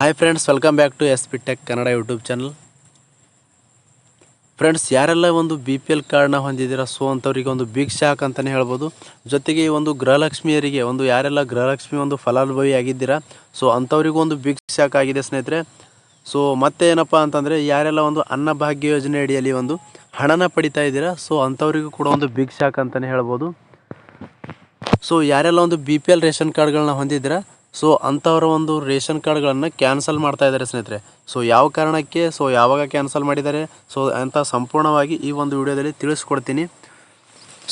Hi friends welcome back to S P tech Kannada YouTube channel friends ಯಾರೆಲ್ಲ ಒಂದು B P L ಕಾರ್ಡ್ನ ಹೊಂದಿದ್ದೀರಾ so ಅಂಥವ್ರಿಗೆ ಒಂದು ಬಿಗ್ ಶಾಕ್ ಅಂತಲೇ ಹೇಳ್ಬೋದು. ಜೊತೆಗೆ ಈ ಒಂದು ಗೃಹಲಕ್ಷ್ಮಿಯರಿಗೆ, ಒಂದು ಯಾರೆಲ್ಲ ಗೃಹಲಕ್ಷ್ಮಿ ಒಂದು ಫಲಾನುಭವಿ ಆಗಿದ್ದೀರಾ ಸೊ ಅಂಥವ್ರಿಗೂ ಒಂದು ಬಿಗ್ ಶಾಕ್ ಆಗಿದೆ ಸ್ನೇಹಿತರೆ. ಸೊ ಮತ್ತೆ ಏನಪ್ಪ ಅಂತಂದರೆ, ಯಾರೆಲ್ಲ ಒಂದು ಅನ್ನಭಾಗ್ಯ ಯೋಜನೆ ಅಡಿಯಲ್ಲಿ ಒಂದು ಹಣನ ಪಡಿತಾ ಇದ್ದೀರಾ ಸೊ ಅಂಥವ್ರಿಗೂ ಕೂಡ ಒಂದು ಬಿಗ್ ಶಾಕ್ ಅಂತಲೇ ಹೇಳ್ಬೋದು. ಸೊ ಯಾರೆಲ್ಲ ಒಂದು ಬಿ ಪಿ ಎಲ್ ರೇಷನ್ ಕಾರ್ಡ್ಗಳನ್ನ ಹೊಂದಿದ್ದೀರಾ ಸೊ ಅಂಥವರ ಒಂದು ರೇಷನ್ ಕಾರ್ಡ್ಗಳನ್ನು ಕ್ಯಾನ್ಸಲ್ ಮಾಡ್ತಾ ಇದ್ದಾರೆ ಸ್ನೇಹಿತರೆ. ಸೊ ಯಾವ ಕಾರಣಕ್ಕೆ? ಸೊ ಯಾವಾಗ ಕ್ಯಾನ್ಸಲ್ ಮಾಡಿದ್ದಾರೆ? ಸೊ ಅಂತ ಸಂಪೂರ್ಣವಾಗಿ ಈ ಒಂದು ವಿಡಿಯೋದಲ್ಲಿ ತಿಳಿಸ್ಕೊಡ್ತೀನಿ.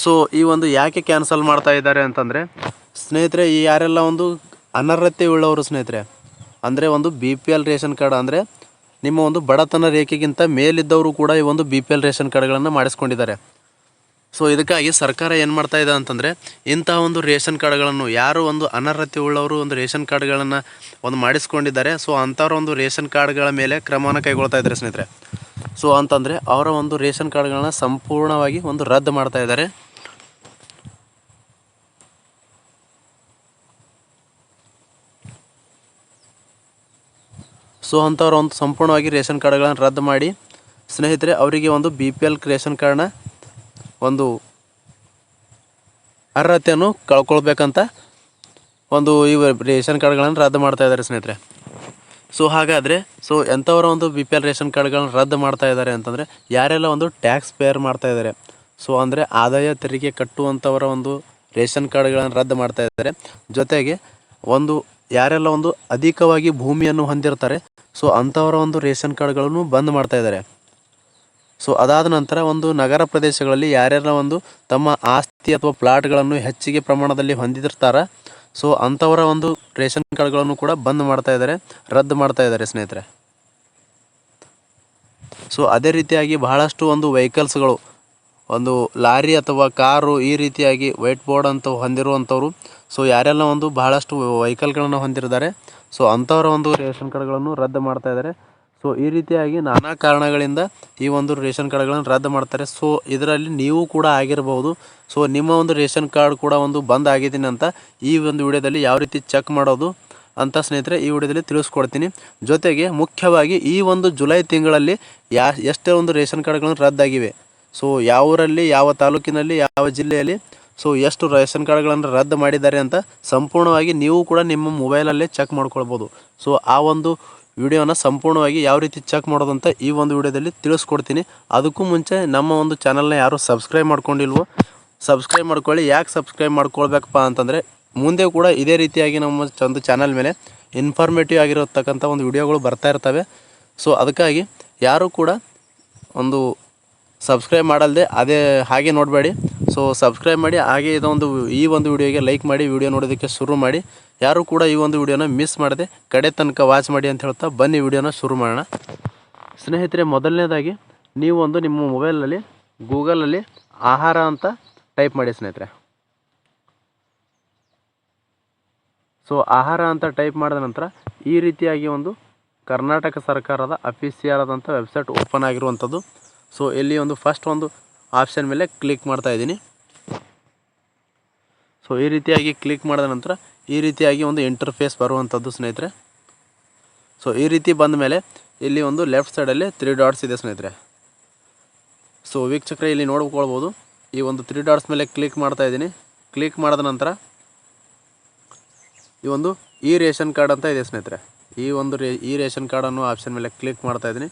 ಸೊ ಈ ಒಂದು ಯಾಕೆ ಕ್ಯಾನ್ಸಲ್ ಮಾಡ್ತಾ ಇದ್ದಾರೆ ಅಂತಂದರೆ, ಸ್ನೇಹಿತರೆ, ಈ ಯಾರೆಲ್ಲ ಒಂದು ಅನರ್ಹತೆ ಉಳ್ಳವರು ಸ್ನೇಹಿತರೆ, ಅಂದರೆ ಒಂದು B P L ration card, ಅಂದರೆ ನಿಮ್ಮ ಒಂದು ಬಡತನ ರೇಖೆಗಿಂತ ಮೇಲಿದ್ದವರು ಕೂಡ ಈ ಒಂದು ಬಿ ಪಿ ಎಲ್ ರೇಷನ್ ಕಾರ್ಡ್ಗಳನ್ನು ಮಾಡಿಸ್ಕೊಂಡಿದ್ದಾರೆ. ಸೊ ಇದಕ್ಕಾಗಿ ಸರ್ಕಾರ ಏನು ಮಾಡ್ತಾ ಇದೆ ಅಂತಂದರೆ ಇಂತಹ ಒಂದು ರೇಷನ್ ಕಾರ್ಡ್ಗಳನ್ನು ಯಾರು ಒಂದು ಅನರ್ಹತೆ ಉಳ್ಳವರು ಒಂದು ರೇಷನ್ ಕಾರ್ಡ್ಗಳನ್ನು ಒಂದು ಮಾಡಿಸ್ಕೊಂಡಿದ್ದಾರೆ ಸೊ ಅಂಥವ್ರ ಒಂದು ರೇಷನ್ ಕಾರ್ಡ್ಗಳ ಮೇಲೆ ಕ್ರಮವನ್ನು ಕೈಗೊಳ್ತಾ ಇದ್ದಾರೆ ಸ್ನೇಹಿತರೆ. ಸೊ ಅಂತಂದರೆ ಅವರ ಒಂದು ರೇಷನ್ ಕಾರ್ಡ್ಗಳನ್ನ ಸಂಪೂರ್ಣವಾಗಿ ಒಂದು ರದ್ದು ಮಾಡ್ತಾ ಇದ್ದಾರೆ. ಸೊ ಅಂಥವ್ರ ಒಂದು ಸಂಪೂರ್ಣವಾಗಿ ರೇಷನ್ ಕಾರ್ಡ್ಗಳನ್ನು ರದ್ದು ಮಾಡಿ, ಸ್ನೇಹಿತರೆ, ಅವರಿಗೆ ಒಂದು ಬಿ ಪಿ ಎಲ್ ರೇಷನ್ ಕಾರ್ಡ್ನ ಒಂದು ಅರ್ಹತೆಯನ್ನು ಕಳ್ಕೊಳ್ಬೇಕಂತ ಒಂದು ಈ ರೇಷನ್ ಕಾರ್ಡ್ಗಳನ್ನು ರದ್ದು ಮಾಡ್ತಾ ಇದ್ದಾರೆ ಸ್ನೇಹಿತರೆ. ಸೊ ಹಾಗಾದರೆ ಸೊ ಎಂಥವರ ಒಂದು ಬಿ ಪಿ ಎಲ್ ರೇಷನ್ ಕಾರ್ಡ್ಗಳನ್ನ ರದ್ದು ಮಾಡ್ತಾ ಇದ್ದಾರೆ ಅಂತಂದರೆ, ಯಾರೆಲ್ಲ ಒಂದು ಟ್ಯಾಕ್ಸ್ ಪೇರ್ ಮಾಡ್ತಾ ಇದ್ದಾರೆ. ಸೊ ಅಂದರೆ ಆದಾಯ ತೆರಿಗೆ ಕಟ್ಟುವಂಥವರ ಒಂದು ರೇಷನ್ ಕಾರ್ಡ್ಗಳನ್ನು ರದ್ದು ಮಾಡ್ತಾ ಇದ್ದಾರೆ. ಜೊತೆಗೆ ಒಂದು, ಯಾರೆಲ್ಲ ಒಂದು ಅಧಿಕವಾಗಿ ಭೂಮಿಯನ್ನು ಹೊಂದಿರ್ತಾರೆ ಸೊ ಅಂಥವರ ಒಂದು ರೇಷನ್ ಕಾರ್ಡ್ಗಳನ್ನು ಬಂದ್ ಮಾಡ್ತಾ ಇದ್ದಾರೆ. ಸೊ ಅದಾದ ನಂತರ ಒಂದು ನಗರ ಪ್ರದೇಶಗಳಲ್ಲಿ ಯಾರ್ಯಾರ ಒಂದು ತಮ್ಮ ಆಸ್ತಿ ಅಥವಾ ಪ್ಲಾಟ್ಗಳನ್ನು ಹೆಚ್ಚಿಗೆ ಪ್ರಮಾಣದಲ್ಲಿ ಹೊಂದಿರ್ತಾರ ಸೊ ಅಂಥವರ ಒಂದು ರೇಷನ್ ಕಾರ್ಡ್ಗಳನ್ನು ಕೂಡ ಬಂದ್ ಮಾಡ್ತಾ ಇದ್ದಾರೆ ರದ್ದು ಮಾಡ್ತಾ ಇದ್ದಾರೆ ಸ್ನೇಹಿತರೆ. ಸೊ ಅದೇ ರೀತಿಯಾಗಿ ಬಹಳಷ್ಟು ಒಂದು ವೆಹಿಕಲ್ಸ್ಗಳು ಒಂದು ಲಾರಿ ಅಥವಾ ಕಾರು ಈ ರೀತಿಯಾಗಿ ವೈಟ್ ಬೋರ್ಡ್ ಅಂತ ಹೊಂದಿರುವಂಥವ್ರು ಸೊ ಯಾರೆಲ್ಲ ಒಂದು ಬಹಳಷ್ಟು ವೆಹಿಕಲ್ಗಳನ್ನು ಹೊಂದಿರ್ತಾರೆ ಸೊ ಅಂಥವರ ಒಂದು ರೇಷನ್ ಕಾರ್ಡ್ಗಳನ್ನು ರದ್ದು ಮಾಡ್ತಾ ಇದ್ದಾರೆ ಸೊ ಈ ರೀತಿಯಾಗಿ ನಾನಾ ಕಾರಣಗಳಿಂದ ಈ ಒಂದು ರೇಷನ್ ಕಾರ್ಡ್ಗಳನ್ನು ರದ್ದು ಮಾಡ್ತಾರೆ. ಸೊ ಇದರಲ್ಲಿ ನೀವು ಕೂಡ ಆಗಿರಬಹುದು ಸೊ ನಿಮ್ಮ ಒಂದು ರೇಷನ್ ಕಾರ್ಡ್ ಕೂಡ ಒಂದು ಬಂದ್ ಆಗಿದ್ದೀನಿ ಅಂತ ಈ ಒಂದು ವಿಡಿಯೋದಲ್ಲಿ ಯಾವ ರೀತಿ ಚೆಕ್ ಮಾಡೋದು ಅಂತ ಸ್ನೇಹಿತರೆ ಈ ವಿಡಿಯೋದಲ್ಲಿ ತಿಳಿಸ್ಕೊಡ್ತೀನಿ. ಜೊತೆಗೆ ಮುಖ್ಯವಾಗಿ ಈ ಒಂದು ಜುಲೈ ತಿಂಗಳಲ್ಲಿ ಯಾ, ಎಷ್ಟೇ ಒಂದು ರೇಷನ್ ಕಾರ್ಡ್ಗಳನ್ನು ರದ್ದಾಗಿವೆ. ಸೊ ಯಾವ ಊರಲ್ಲಿ ಯಾವ ತಾಲೂಕಿನಲ್ಲಿ, ಯಾವ ಜಿಲ್ಲೆಯಲ್ಲಿ ಸೊ ಎಷ್ಟು ರೇಷನ್ ಕಾರ್ಡ್ಗಳನ್ನು ರದ್ದು ಮಾಡಿದ್ದಾರೆ ಅಂತ ಸಂಪೂರ್ಣವಾಗಿ ನೀವು ಕೂಡ ನಿಮ್ಮ ಮೊಬೈಲಲ್ಲೇ ಚೆಕ್ ಮಾಡ್ಕೊಳ್ಬೋದು. ಸೊ ಆ ಒಂದು ವಿಡಿಯೋನ ಸಂಪೂರ್ಣವಾಗಿ ಯಾವ ರೀತಿ ಚೆಕ್ ಮಾಡೋದು ಅಂತ ಈ ಒಂದು ವಿಡಿಯೋದಲ್ಲಿ ತಿಳಿಸ್ಕೊಡ್ತೀನಿ. ಅದಕ್ಕೂ ಮುಂಚೆ ನಮ್ಮ ಒಂದು ಚಾನಲ್ನ ಯಾರು ಸಬ್ಸ್ಕ್ರೈಬ್ ಮಾಡ್ಕೊಂಡಿಲ್ವೋ ಸಬ್ಸ್ಕ್ರೈಬ್ ಮಾಡ್ಕೊಳ್ಳಿ. ಯಾಕೆ ಸಬ್ಸ್ಕ್ರೈಬ್ ಮಾಡ್ಕೊಳ್ಬೇಕಪ್ಪ ಅಂತಂದರೆ, ಮುಂದೆ ಕೂಡ ಇದೇ ರೀತಿಯಾಗಿ ನಮ್ಮ ಒಂದು ಚಾನಲ್ ಮೇಲೆ ಇನ್ಫಾರ್ಮೇಟಿವ್ ಆಗಿರತಕ್ಕಂಥ ಒಂದು ವಿಡಿಯೋಗಳು ಬರ್ತಾ ಇರ್ತವೆ. ಸೊ ಅದಕ್ಕಾಗಿ ಯಾರು ಕೂಡ ಒಂದು ಸಬ್ಸ್ಕ್ರೈಬ್ ಮಾಡಲ್ದೆ, ಅದೇ ಹಾಗೆ ನೋಡಬೇಡಿ. ಸೊ ಸಬ್ಸ್ಕ್ರೈಬ್ ಮಾಡಿ, ಹಾಗೆ ಇದೊಂದು ಈ ಒಂದು ವಿಡಿಯೋಗೆ ಲೈಕ್ ಮಾಡಿ, ವಿಡಿಯೋ ನೋಡೋದಕ್ಕೆ ಶುರು ಮಾಡಿ. ಯಾರು ಕೂಡ ಈ ಒಂದು ವಿಡಿಯೋನ ಮಿಸ್ ಮಾಡದೆ, ಕಡೆ ತನಕ ವಾಚ್ ಮಾಡಿ ಅಂತ ಹೇಳ್ತಾ ಬನ್ನಿ ವಿಡಿಯೋನ ಶುರು ಮಾಡೋಣ. ಸ್ನೇಹಿತರೆ, ಮೊದಲನೇದಾಗಿ ನೀವು ಒಂದು ನಿಮ್ಮ ಮೊಬೈಲಲ್ಲಿ ಗೂಗಲಲ್ಲಿ ಆಹಾರ ಅಂತ ಟೈಪ್ ಮಾಡಿ ಸ್ನೇಹಿತರೆ. ಸೊ ಆಹಾರ ಅಂತ ಟೈಪ್ ಮಾಡಿದ ನಂತರ ಈ ರೀತಿಯಾಗಿ ಒಂದು ಕರ್ನಾಟಕ ಸರ್ಕಾರದ ಅಫಿಸಿಯಲ್ ಆದಂಥ ವೆಬ್ಸೈಟ್ ಓಪನ್ ಆಗಿರುವಂಥದ್ದು. ಸೊ ಇಲ್ಲಿ ಒಂದು ಫಸ್ಟ್ ಒಂದು ಆಪ್ಷನ್ ಮೇಲೆ ಕ್ಲಿಕ್ ಮಾಡ್ತಾ ಇದ್ದೀನಿ. ಸೊ ಈ ರೀತಿಯಾಗಿ ಕ್ಲಿಕ್ ಮಾಡಿದ ನಂತರ ಈ ರೀತಿಯಾಗಿ ಒಂದು ಇಂಟರ್ಫೇಸ್ ಬರುವಂಥದ್ದು ಸ್ನೇಹಿತರೆ. ಸೊ ಈ ರೀತಿ ಬಂದ ಮೇಲೆ ಇಲ್ಲಿ ಒಂದು ಲೆಫ್ಟ್ ಸೈಡಲ್ಲಿ ತ್ರೀ ಡಾಟ್ಸ್ ಇದೆ ಸ್ನೇಹಿತರೆ. ಸೊ ವೀಕ್ಷಕರೇ, ಇಲ್ಲಿ ನೋಡ್ಕೊಳ್ಬೋದು. ಈ ಒಂದು ತ್ರೀ ಡಾಟ್ಸ್ ಮೇಲೆ ಕ್ಲಿಕ್ ಮಾಡ್ತಾ ಇದ್ದೀನಿ. ಕ್ಲಿಕ್ ಮಾಡಿದ ನಂತರ ಈ ಒಂದು ಈ ರೇಷನ್ ಕಾರ್ಡ್ ಅಂತ ಇದೆ ಸ್ನೇಹಿತರೆ. ಈ ಒಂದು ರೇ ಈ ರೇಷನ್ ಕಾರ್ಡ್ ಅನ್ನೋ ಆಪ್ಷನ್ ಮೇಲೆ ಕ್ಲಿಕ್ ಮಾಡ್ತಾ ಇದ್ದೀನಿ.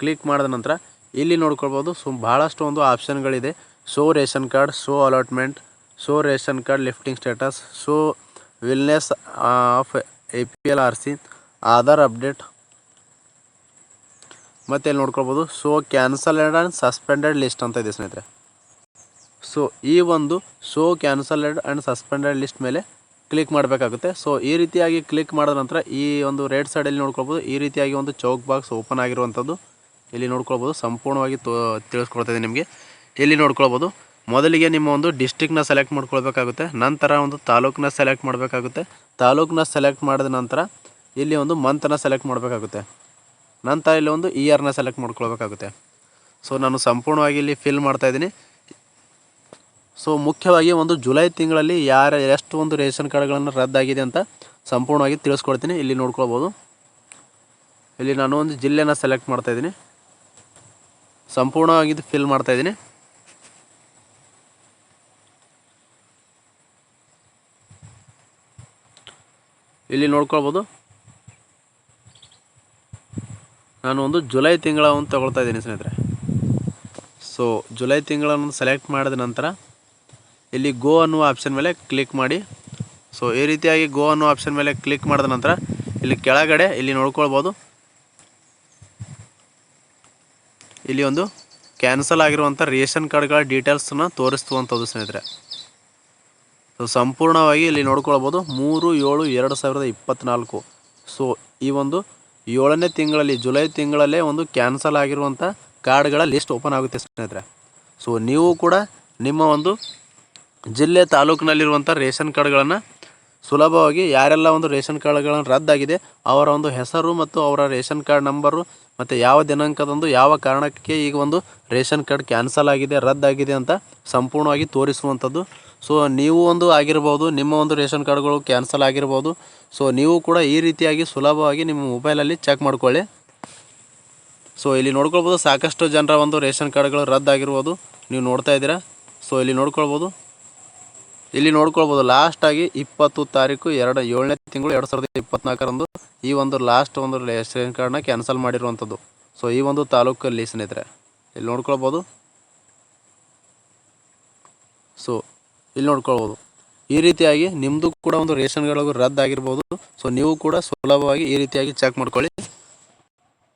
ಕ್ಲಿಕ್ ಮಾಡಿದ ನಂತರ ಇಲ್ಲಿ ನೋಡ್ಕೊಳ್ಬೋದು. ಸೊ ಭಾಳಷ್ಟು ಒಂದು ಆಪ್ಷನ್ಗಳಿದೆ. So, ration card, so, allotment, so, ration card, lifting status, so, wellness of A P L R C, Aadhaar update. ಮತ್ತು ಇಲ್ಲಿ ನೋಡ್ಕೊಳ್ಬೋದು. So cancelled and suspended list ಅಂತ ಇದೆ ಸ್ನೇಹಿತರೆ. ಸೊ, ಈ ಒಂದು so cancelled and suspended list ಮೇಲೆ click ಮಾಡಬೇಕಾಗುತ್ತೆ. So, ಈ ರೀತಿಯಾಗಿ ಕ್ಲಿಕ್ ಮಾಡಿದ ನಂತರ ಈ ಒಂದು ರೈಟ್ ಸೈಡಲ್ಲಿ ನೋಡ್ಕೊಳ್ಬೋದು. ಈ ರೀತಿಯಾಗಿ ಒಂದು ಚೌಕ್ ಬಾಕ್ಸ್ ಓಪನ್ ಆಗಿರುವಂಥದ್ದು. ಇಲ್ಲಿ ನೋಡ್ಕೊಳ್ಬೋದು? ಸಂಪೂರ್ಣವಾಗಿ ತೋ, ತಿಳಿಸ್ಕೊಡ್ತಾ ನಿಮಗೆ. ಇಲ್ಲಿ ನೋಡ್ಕೊಳ್ಬೋದು? ಮೊದಲಿಗೆ ನಿಮ್ಮ ಒಂದು ಡಿಸ್ಟಿಕ್ನ ಸೆಲೆಕ್ಟ್ ಮಾಡ್ಕೊಳ್ಬೇಕಾಗುತ್ತೆ. ನಂತರ ಒಂದು ತಾಲೂಕನ್ನ ಸೆಲೆಕ್ಟ್ ಮಾಡಬೇಕಾಗುತ್ತೆ. ತಾಲೂಕನ್ನ ಸೆಲೆಕ್ಟ್ ಮಾಡಿದ ನಂತರ ಇಲ್ಲಿ ಒಂದು ಮಂತನ್ನು ಸೆಲೆಕ್ಟ್ ಮಾಡಬೇಕಾಗುತ್ತೆ. ನಂತರ ಇಲ್ಲಿ ಒಂದು ಇಯರ್ನ ಸೆಲೆಕ್ಟ್ ಮಾಡ್ಕೊಳ್ಬೇಕಾಗುತ್ತೆ. ಸೊ ನಾನು ಸಂಪೂರ್ಣವಾಗಿ ಇಲ್ಲಿ ಫಿಲ್ ಮಾಡ್ತಾ ಇದ್ದೀನಿ. ಸೊ ಮುಖ್ಯವಾಗಿ ಒಂದು ಜುಲೈ ತಿಂಗಳಲ್ಲಿ ಯಾರ, ಎಷ್ಟು ಒಂದು ರೇಷನ್ ಕಾರ್ಡ್ಗಳನ್ನು ರದ್ದಾಗಿದೆ ಅಂತ ಸಂಪೂರ್ಣವಾಗಿ ತಿಳಿಸ್ಕೊಡ್ತೀನಿ. ಇಲ್ಲಿ ನೋಡ್ಕೊಳ್ಬೋದು. ಇಲ್ಲಿ ನಾನು ಒಂದು ಜಿಲ್ಲೆನ ಸೆಲೆಕ್ಟ್ ಮಾಡ್ತಾ ಸಂಪೂರ್ಣವಾಗಿ ಫಿಲ್ ಮಾಡ್ತಾ ಇದ್ದೀನಿ. ಇಲ್ಲಿ ನೋಡ್ಕೊಳ್ಬೋದು. ನಾನು ಒಂದು ಜುಲೈ ತಿಂಗಳ ಒಂದು ತಗೊಳ್ತಾ ಇದ್ದೀನಿ ಸ್ನೇಹಿತರೆ. ಸೊ ಜುಲೈ ತಿಂಗಳನ್ನು ಸೆಲೆಕ್ಟ್ ಮಾಡಿದ ನಂತರ ಇಲ್ಲಿ ಗೋ ಅನ್ನುವ ಆಪ್ಷನ್ ಮೇಲೆ ಕ್ಲಿಕ್ ಮಾಡಿ. ಸೊ ಈ ರೀತಿಯಾಗಿ ಗೋ ಅನ್ನೋ ಆಪ್ಷನ್ ಮೇಲೆ ಕ್ಲಿಕ್ ಮಾಡಿದ ನಂತರ ಇಲ್ಲಿ ಕೆಳಗಡೆ ಇಲ್ಲಿ ನೋಡ್ಕೊಳ್ಬೋದು. ಇಲ್ಲಿ ಒಂದು ಕ್ಯಾನ್ಸಲ್ ಆಗಿರುವಂಥ ರೇಷನ್ ಕಾರ್ಡ್ಗಳ ಡೀಟೇಲ್ಸನ್ನು ತೋರಿಸ್ತುವಂಥದ್ದು ಸ್ನೇಹಿತರೆ. ಸೊ ಸಂಪೂರ್ಣವಾಗಿ ಇಲ್ಲಿ ನೋಡ್ಕೊಳ್ಬೋದು ಮೂರು, ಏಳು, ಎರಡು ಸಾವಿರದ ಇಪ್ಪತ್ತ್ನಾಲ್ಕು ಸೊ ಈ ಒಂದು ಏಳನೇ ತಿಂಗಳಲ್ಲಿ, ಜುಲೈ ತಿಂಗಳಲ್ಲೇ ಒಂದು ಕ್ಯಾನ್ಸಲ್ ಆಗಿರುವಂಥ ಕಾರ್ಡ್ಗಳ ಲಿಸ್ಟ್ ಓಪನ್ ಆಗುತ್ತೆ ಸ್ನೇಹಿತರೆ. ಸೊ ನೀವು ಕೂಡ ನಿಮ್ಮ ಒಂದು ಜಿಲ್ಲೆ ತಾಲೂಕಿನಲ್ಲಿರುವಂಥ ರೇಷನ್ ಕಾರ್ಡ್ಗಳನ್ನು ಸುಲಭವಾಗಿ ಯಾರೆಲ್ಲ ಒಂದು ರೇಷನ್ ಕಾರ್ಡ್ಗಳನ್ನು ರದ್ದಾಗಿದೆ, ಅವರ ಒಂದು ಹೆಸರು ಮತ್ತು ಅವರ ರೇಷನ್ ಕಾರ್ಡ್ ನಂಬರು ಮತ್ತು ಯಾವ ದಿನಾಂಕದಂದು ಯಾವ ಕಾರಣಕ್ಕೆ ಈಗ ಒಂದು ರೇಷನ್ ಕಾರ್ಡ್ ಕ್ಯಾನ್ಸಲ್ ಆಗಿದೆ, ರದ್ದಾಗಿದೆ ಅಂತ ಸಂಪೂರ್ಣವಾಗಿ ತೋರಿಸುವಂಥದ್ದು. ಸೊ, ನೀವು ಒಂದು ಆಗಿರ್ಬೋದು, ನಿಮ್ಮ ಒಂದು ರೇಷನ್ ಕಾರ್ಡ್ಗಳು ಕ್ಯಾನ್ಸಲ್ ಆಗಿರ್ಬೋದು, ಸೊ, ನೀವು ಕೂಡ ಈ ರೀತಿಯಾಗಿ ಸುಲಭವಾಗಿ ನಿಮ್ಮ ಮೊಬೈಲಲ್ಲಿ ಚೆಕ್ ಮಾಡ್ಕೊಳ್ಳಿ. ಸೊ, ಇಲ್ಲಿ ನೋಡ್ಕೊಳ್ಬೋದು ಸಾಕಷ್ಟು ಜನರ ಒಂದು ರೇಷನ್ ಕಾರ್ಡ್ಗಳು ರದ್ದಾಗಿರ್ಬೋದು, ನೀವು ನೋಡ್ತಾ ಇದ್ದೀರಾ? ಸೊ, ಇಲ್ಲಿ ನೋಡ್ಕೊಳ್ಬೋದು. ಇಲ್ಲಿ ನೋಡ್ಕೊಳ್ಬೋದು ಆಗಿ ಇಪ್ಪತ್ತು ತಾರೀಕು ಎರಡು ಏಳನೇ ತಿಂಗಳು ಎರಡು ಸಾವಿರದ ಇಪ್ಪತ್ನಾಲ್ಕರಂದು ಈ ಒಂದು ಲಾಸ್ಟ್ ಒಂದು ರೇಷನ್ ಕಾರ್ಡ್ನ ಕ್ಯಾನ್ಸಲ್ ಮಾಡಿರುವಂಥದ್ದು. ಸೊ ಈ ಒಂದು ತಾಲೂಕಲ್ಲಿ ಸ್ನೇಹಿತರೆ, ಇಲ್ಲಿ ನೋಡ್ಕೊಳ್ಬೋದು. ಸೊ ಇಲ್ಲಿ ನೋಡ್ಕೊಳ್ಬೋದು. ಈ ರೀತಿಯಾಗಿ ನಿಮ್ಮದು ಕೂಡ ಒಂದು ರೇಷನ್ ಕಾರ್ಡ್ಗಳು ರದ್ದಾಗಿರ್ಬೋದು ಸೊ ನೀವು ಕೂಡ ಸುಲಭವಾಗಿ ಈ ರೀತಿಯಾಗಿ ಚೆಕ್ ಮಾಡ್ಕೊಳ್ಳಿ.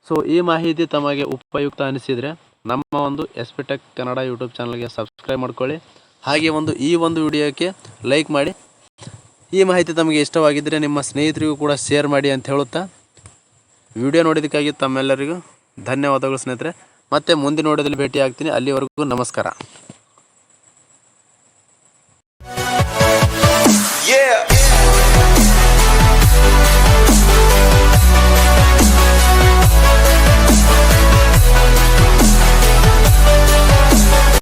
ಸೊ ಈ ಮಾಹಿತಿ ತಮಗೆ ಉಪಯುಕ್ತ ಅನಿಸಿದರೆ ನಮ್ಮ ಒಂದು S P tech Kannada YouTube ಚಾನಲ್ಗೆ ಸಬ್ಸ್ಕ್ರೈಬ್ ಮಾಡ್ಕೊಳ್ಳಿ. ಹಾಗೆ ಒಂದು ಈ ಒಂದು ವಿಡಿಯೋಕ್ಕೆ ಲೈಕ್ ಮಾಡಿ. ಈ ಮಾಹಿತಿ ತಮಗೆ ಇಷ್ಟವಾಗಿದ್ದರೆ ನಿಮ್ಮ ಸ್ನೇಹಿತರಿಗೂ ಕೂಡ ಶೇರ್ ಮಾಡಿ ಅಂತ ಹೇಳುತ್ತಾ. ವಿಡಿಯೋ ನೋಡಿದ್ದಕ್ಕಾಗಿ ತಮ್ಮೆಲ್ಲರಿಗೂ ಧನ್ಯವಾದಗಳು ಸ್ನೇಹಿತರೆ. ಮತ್ತೆ ಮುಂದಿನ ನೋಡೋದಲ್ಲಿ ಭೇಟಿ ಆಗ್ತೀನಿ ಅಲ್ಲಿವರೆಗೂ ನಮಸ್ಕಾರ.